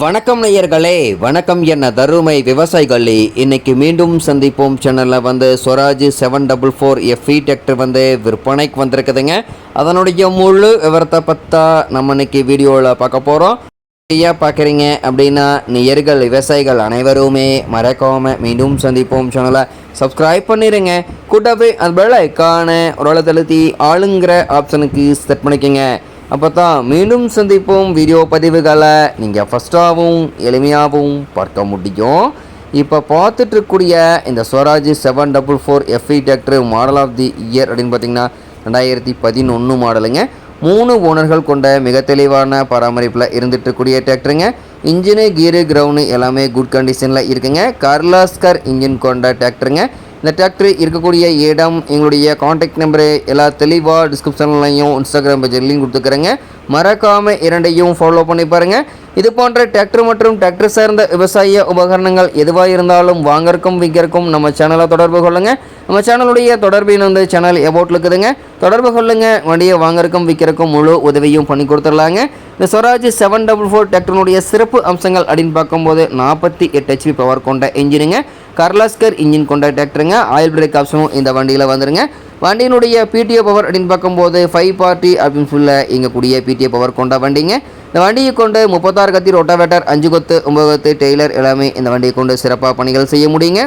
வணக்கம் நேயர்களே வணக்கம் என்ன தருமை விவசாயிகளே. இன்னைக்கு மீண்டும் சந்திப்போம். சேனலில் வந்து Swaraj seven double four FE tractor வந்து விற்பனைக்கு வந்திருக்குதுங்க. அதனுடைய முழு விவரத்தை பற்றா நம்ம இன்னைக்கு வீடியோவில் பார்க்க போகிறோம் ஃப்ரீயாக பார்க்குறீங்க அப்படின்னா நேயர்கள் விவசாயிகள் அனைவருமே மறக்காமல் மீண்டும் சந்திப்போம் சேனலை சப்ஸ்கிரைப் பண்ணிடுங்க கூட்டவே அது பெல் ஐக்கான ஒரு தழுத்தி ஆளுங்கிற ஆப்ஷனுக்கு செட் பண்ணிக்கோங்க. அப்போ தான் மீண்டும் சந்திப்போம் வீடியோ பதிவுகளை. நீங்கள் ஃபஸ்ட்டாகவும் எளிமையாகவும் பார்க்க முடியும். இப்போ பார்த்துட்ருக்கூடிய இந்த Swaraj seven double four FE tractor model of the year அப்படின்னு பார்த்தீங்கன்னா ரெண்டாயிரத்தி பதினொன்று மாடலுங்க மூணு ஓனர்கள் கொண்ட மிக தெளிவான பராமரிப்பில் இருந்துட்டு இருக்கக்கூடிய டிராக்டருங்க இன்ஜினு கீரு கிரவுண்டு எல்லாமே குட் கண்டிஷனில் இருக்குங்க. கர்லாஸ்கர் இன்ஜின் கொண்ட டிராக்டருங்க இந்த டிராக்டர் இருக்கக்கூடிய இடம் எங்களுடைய காண்டாக்ட் நம்பரு எல்லா தெளிவாக டிஸ்கிரிப்ஷன்லையும் இன்ஸ்டாகிராம் பேஜ் லிங்க் கொடுத்துக்கிறேங்க. மறக்காமல் இரண்டையும் ஃபாலோ பண்ணி பாருங்கள் இது போன்ற டிராக்டர் மற்றும் டிராக்டர் சார்ந்த விவசாய உபகரணங்கள் எதுவாக இருந்தாலும் வாங்கறக்கும் விற்கிறக்கும் நம்ம சேனலை தொடர்பு கொள்ளுங்க. நம்ம சேனலுடைய தொடர்பின் வந்து சேனல் எபோட்டில் இருக்குதுங்க. தொடர்பு கொள்ளுங்க. வண்டியை வாங்கறக்கும் விற்கிறக்கும் முழு உதவியும் பண்ணி கொடுத்துடலாங்க. இந்த ஸ்வராஜ் செவன் டபுள் ஃபோர் டிராக்டருடைய சிறப்பு அம்சங்கள் அப்படின்னு பார்க்கும்போது நாற்பத்தி எட்டு ஹெச்பி பவர் கொண்ட இன்ஜினுங்க கர்லாஸ்கர் இன்ஜின் கொண்ட டிராக்டருங்க ஆயில் பிரேக் ஆப்ஷனும் இந்த வண்டியில் வந்துருங்க. வண்டியினுடைய பிடிஓ பவர் அப்படின்னு பார்க்கும்போது ஃபைவ் பார்ட்டி அப்படின்னு சொல்ல இங்கக்கூடிய பிடிஓ பவர் கொண்ட வண்டிங்க. இந்த வண்டியை கொண்டு முப்பத்தாறு கத்தி ரொட்டாவேட்டர் அஞ்சு கொத்து ஒம்பது கொத்து டெய்லர் எல்லாமே இந்த வண்டியை கொண்டு சிறப்பாக பணிகள் செய்ய முடியுங்க.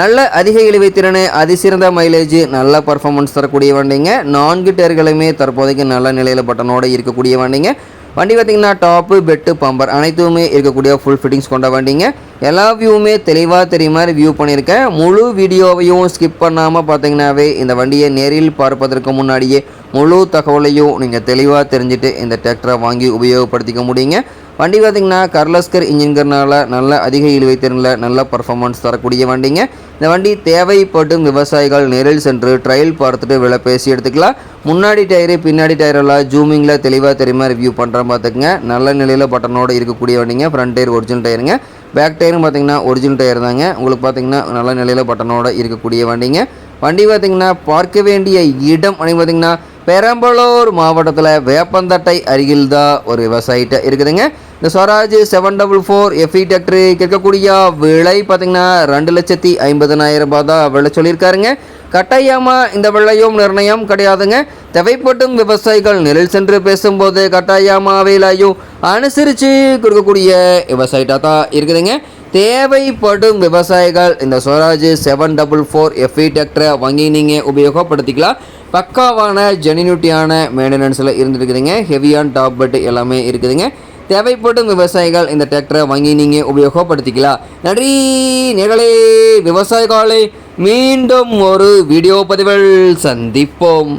நல்ல அதிக இழுவை திறன் அதிசிறந்த மைலேஜ் நல்ல பர்ஃபார்மன்ஸ் தரக்கூடிய வண்டிங்க. நான்கு டேர்களுமே தற்போதைக்கு நல்ல நிலையில் பட்டனோடு இருக்கக்கூடிய வண்டிங்க. வண்டி பார்த்திங்கன்னா டாப்பு பெட்டு பம்பர் அனைத்துமே இருக்கக்கூடிய ஃபுல் ஃபிட்டிங்ஸ் கொண்ட வண்டிங்க. எல்லா வியூவுமே தெளிவாக தெரியும் மாதிரி வியூ பண்ணியிருக்கேன். முழு வீடியோவையும் ஸ்கிப் பண்ணாமல் பார்த்தீங்கன்னாவே இந்த வண்டியை நேரில் பார்ப்பதற்கு முன்னாடியே முழு தகவலையும் நீங்கள் தெளிவாக தெரிஞ்சுட்டு இந்த டிராக்டரை வாங்கி உபயோகப்படுத்திக்க முடியுங்க. வண்டி பார்த்திங்கன்னா கர்லஸ்கர் இன்ஜின்கிறனால நல்ல அதிக இழுவை திறனில் நல்ல பர்ஃபார்மன்ஸ் தரக்கூடிய வண்டிங்க. இந்த வண்டி தேவைப்படும் விவசாயிகள் நேரில் சென்று ட்ரையல் பார்த்துட்டு விலை பேசி எடுத்துக்கலாம். முன்னாடி டயரு பின்னாடி டயரெல்லாம் ஜூமிங்கில் தெளிவாக தெரியுமா ரிவ்யூ பண்ணுறேன் பார்த்துக்குங்க. நல்ல நிலையில் பட்டனோடு இருக்கக்கூடிய வண்டிங்க. ஃப்ரண்ட் டயர் ஒரிஜினல் டயருங்க பேக் டயரும் பார்த்திங்கன்னா ஒரிஜினல் டயர் தாங்க. உங்களுக்கு பார்த்திங்கன்னா நல்ல நிலையில் பட்டனோடு இருக்கக்கூடிய வண்டிங்க. வண்டி பார்த்திங்கன்னா பார்க்க வேண்டிய இடம் அப்படின்னு பார்த்திங்கன்னா பெரம்பலூர் மாவட்டத்தில் வேப்பந்தட்டை அருகில் தான் ஒரு விவசாயிட்ட இருக்குதுங்க. இந்த Swaraj seven double four FE tractor கேட்கக்கூடிய விலை பார்த்தீங்கன்னா ரெண்டு லட்சத்தி ஐம்பதனாயிரம் ரூபாய் தான் விலை சொல்லியிருக்காருங்க. கட்டாயமாக இந்த விலையும் நிர்ணயம் கிடையாதுங்க. தேவைப்படும் விவசாயிகள் நிழல் சென்று பேசும்போது கட்டாயமாக விலையும் அனுசரித்து கொடுக்கக்கூடிய விவசாயிட்டாக தான் இருக்குதுங்க. தேவைப்படும் விவசாயிகள் இந்த Swaraj seven double four FE டிராக்டரை வாங்கி நீங்கள் உபயோகப்படுத்திக்கலாம். பக்காவான ஜெனினிட்டியான மெயின்டெனன்ஸில் இருந்துருக்குதுங்க. ஹெவியான டாப் பெட் எல்லாமே இருக்குதுங்க. தேவைப்படும் விவசாயிகள் இந்த டிராக்டரை வாங்கி நீங்கள் உபயோகப்படுத்திக்கலாம். நன்றி. நிகழே விவசாயிகளை மீண்டும் ஒரு வீடியோ பதிவில் சந்திப்போம்.